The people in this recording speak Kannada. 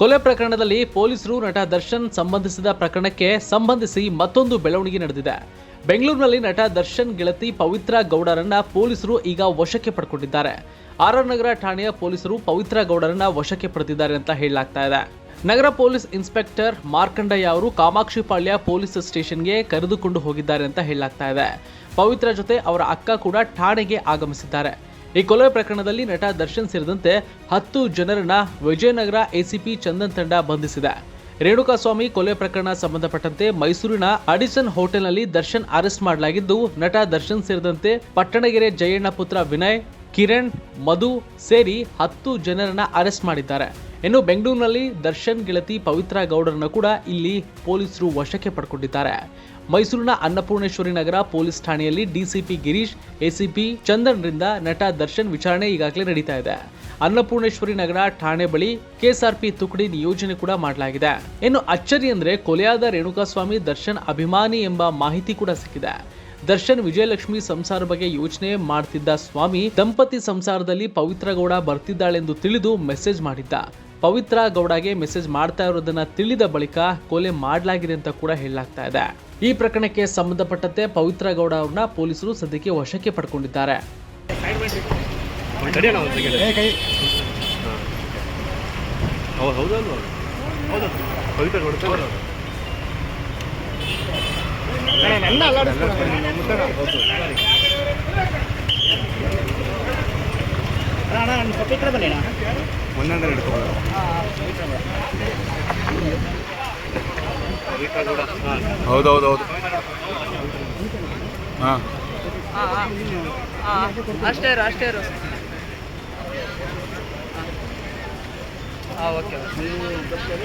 ಕೊಲೆ ಪ್ರಕರಣದಲ್ಲಿ ಪೊಲೀಸರು ನಟ ದರ್ಶನ್ ಸಂಬಂಧಿಸಿದ ಪ್ರಕರಣಕ್ಕೆ ಸಂಬಂಧಿಸಿ ಮತ್ತೊಂದು ಬೆಳವಣಿಗೆ ನಡೆದಿದೆ. ಬೆಂಗಳೂರಿನಲ್ಲಿ ನಟ ದರ್ಶನ್ ಗೆಳತಿ ಪವಿತ್ರ ಗೌಡರನ್ನ ಪೊಲೀಸರು ಈಗ ವಶಕ್ಕೆ ಪಡ್ಕೊಂಡಿದ್ದಾರೆ. ಆರ್ ಆರ್ ನಗರ ಠಾಣೆಯ ಪೊಲೀಸರು ಪವಿತ್ರ ಗೌಡರನ್ನ ವಶಕ್ಕೆ ಪಡೆದಿದ್ದಾರೆ ಅಂತ ಹೇಳಲಾಗ್ತಾ ಇದೆ. ನಗರ ಪೊಲೀಸ್ ಇನ್ಸ್ಪೆಕ್ಟರ್ ಮಾರ್ಕಂಡಯ್ಯ ಅವರು ಕಾಮಾಕ್ಷಿಪಾಳ್ಯ ಪೊಲೀಸ್ ಸ್ಟೇಷನ್ಗೆ ಕರೆದುಕೊಂಡು ಹೋಗಿದ್ದಾರೆ ಅಂತ ಹೇಳಲಾಗ್ತಾ ಇದೆ. ಪವಿತ್ರ ಜೊತೆ ಅವರ ಅಕ್ಕ ಕೂಡ ಠಾಣೆಗೆ ಆಗಮಿಸಿದ್ದಾರೆ. ಈ ಕೊಲೆ ಪ್ರಕರಣದಲ್ಲಿ ನಟ ದರ್ಶನ್ ಸೇರಿದಂತೆ ಹತ್ತು ಜನರನ್ನ ವಿಜಯನಗರ ಎಸಿಪಿ ಚಂದನ್ ತಂಡ ಬಂಧಿಸಿದೆ. ರೇಣುಕಾಸ್ವಾಮಿ ಕೊಲೆ ಪ್ರಕರಣ ಸಂಬಂಧಪಟ್ಟಂತೆ ಮೈಸೂರಿನ ಅಡಿಸನ್ ಹೋಟೆಲ್ನಲ್ಲಿ ದರ್ಶನ್ ಅರೆಸ್ಟ್ ಮಾಡಲಾಗಿದ್ದು, ನಟ ದರ್ಶನ್ ಸೇರಿದಂತೆ ಪಟ್ಟಣಗೆರೆ ಜಯಣ್ಣ ಪುತ್ರ ವಿನಯ್ ಕಿರಣ್, ಮಧು ಸೇರಿ ಹತ್ತು ಜನರನ್ನ ಅರೆಸ್ಟ್ ಮಾಡಿದ್ದಾರೆ. ಇನ್ನು ಬೆಂಗಳೂರಿನಲ್ಲಿ ದರ್ಶನ್ ಗೆಳತಿ ಪವಿತ್ರ ಗೌಡರನ್ನು ಕೂಡ ಇಲ್ಲಿ ಪೊಲೀಸರು ವಶಕ್ಕೆ ಪಡ್ಕೊಂಡಿದ್ದಾರೆ. ಮೈಸೂರಿನ ಅನ್ನಪೂರ್ಣೇಶ್ವರಿ ನಗರ ಪೊಲೀಸ್ ಠಾಣೆಯಲ್ಲಿ ಡಿಸಿಪಿ ಗಿರೀಶ್, ಎಸಿಪಿ ಚಂದನ್ರಿಂದ ನಟ ದರ್ಶನ್ ವಿಚಾರಣೆ ಈಗಾಗಲೇ ನಡೀತಾ ಇದೆ. ಅನ್ನಪೂರ್ಣೇಶ್ವರಿ ನಗರ ಠಾಣೆ ಬಳಿ ಕೆಎಸ್ಆರ್ಪಿ ತುಕಡಿ ನಿಯೋಜನೆ ಕೂಡ ಮಾಡಲಾಗಿದೆ. ಇನ್ನು ಅಚ್ಚರಿ ಅಂದ್ರೆ ಕೊಲೆಯಾದ ರೇಣುಕಾಸ್ವಾಮಿ ದರ್ಶನ್ ಅಭಿಮಾನಿ ಎಂಬ ಮಾಹಿತಿ ಕೂಡ ಸಿಕ್ಕಿದೆ. ದರ್ಶನ್ ವಿಜಯಲಕ್ಷ್ಮಿ ಸಂಸಾರ ಬಗ್ಗೆ ಯೋಚನೆ ಮಾಡ್ತಿದ್ದ ಸ್ವಾಮಿ ದಂಪತಿ ಸಂಸಾರದಲ್ಲಿ ಪವಿತ್ರ ಗೌಡ ಬರ್ತಿದ್ದಾಳೆಂದು ತಿಳಿದು ಮೆಸೇಜ್ ಮಾಡಿದ್ದ. ಪವಿತ್ರ ಗೌಡಗೆ ಮೆಸೇಜ್ ಮಾಡ್ತಾ ಇರೋದನ್ನ ತಿಳಿದ ಬಳಿಕ ಕೊಲೆ ಮಾಡಲಾಗಿದೆ ಅಂತ ಕೂಡ ಹೇಳಲಾಗ್ತಾ ಇದೆ. ಈ ಪ್ರಕರಣಕ್ಕೆ ಸಂಬಂಧಪಟ್ಟಂತೆ ಪವಿತ್ರ ಗೌಡ ಅವ್ರನ್ನ ಪೊಲೀಸರು ಸದ್ಯಕ್ಕೆ ವಶಕ್ಕೆ ಪಡ್ಕೊಂಡಿದ್ದಾರೆ. ಒಂದು ಅಣ್ಣ ಹೌದು ಹೌದಲ್ವ ಹೌದು ಬನ್ನಿ ಅಣ್ಣ. ಒಂದೊಂದೇ ಹಿಡ್ಕೊಳ್ಳೋದು. ಹೌದೌದು ಹೌದು ಹಾಂ. ಅಷ್ಟೇ ಇರು ಅಷ್ಟೇ ಇರು. ಹಾಂ ಓಕೆ.